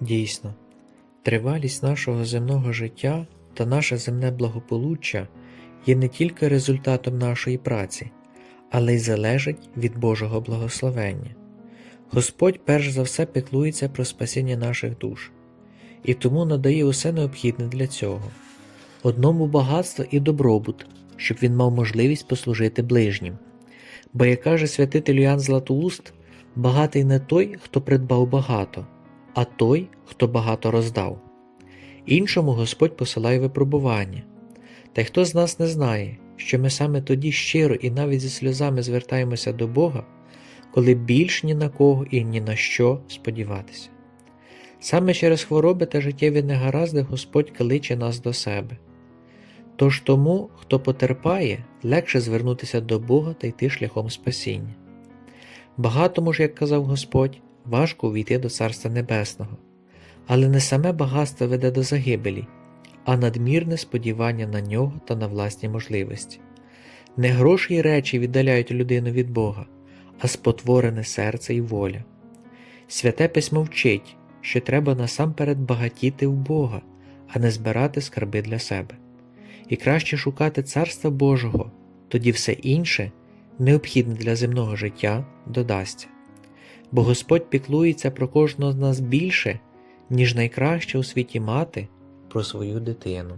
Дійсно, тривалість нашого земного життя та наше земне благополуччя є не тільки результатом нашої праці, але й залежить від Божого благословення. Господь перш за все піклується про спасіння наших душ і тому надає усе необхідне для цього. Одному багатство і добробут, щоб він мав можливість послужити ближнім. Бо, як каже святитель Іоанн Златоуст, багатий не той, хто придбав багато, а той, хто багато роздав. Іншому Господь посилає випробування. Та й хто з нас не знає, що ми саме тоді щиро і навіть зі сльозами звертаємося до Бога, коли більш ні на кого і ні на що сподіватися. Саме через хвороби та життєві негаразди Господь кличе нас до себе. Тож тому, хто потерпає, легше звернутися до Бога та йти шляхом спасіння. Багатому ж, як казав Господь, важко увійти до Царства Небесного, але не саме багатство веде до загибелі, а надмірне сподівання на нього та на власні можливості. Не гроші й речі віддаляють людину від Бога, а спотворене серце і воля. Святе письмо вчить, що треба насамперед багатіти в Бога, а не збирати скарби для себе. І краще шукати Царства Божого, тоді все інше, необхідне для земного життя, додасться. Бо Господь піклується про кожного з нас більше, ніж найкраще у світі мати про свою дитину.